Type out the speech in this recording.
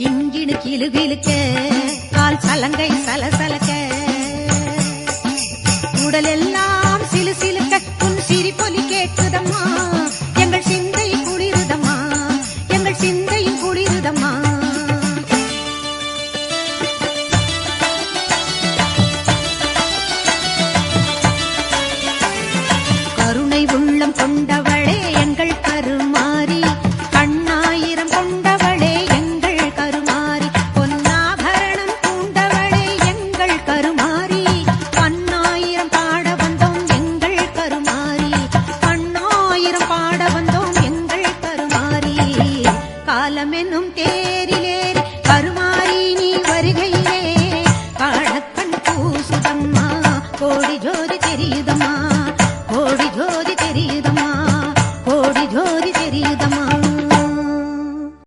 கிங்கிடு கிளுகிழுக்க கால் சலங்கை சலசலக்க உடல் எல்லாம் சிலு சிலுக்க உன் சிரிப்பொலி கேட்குதம்மா எங்கள் சிந்தை குளிருதம்மா எங்கள் சிந்தையும் குளிருதம்மா. கருணை உள்ளம் கொண்ட காலமெனும் தேரிலே கருமாறி நீ வருகையிலே. காணக்கண் பூசுதம்மா கோடி ஜோதி தெரியுதம்மா.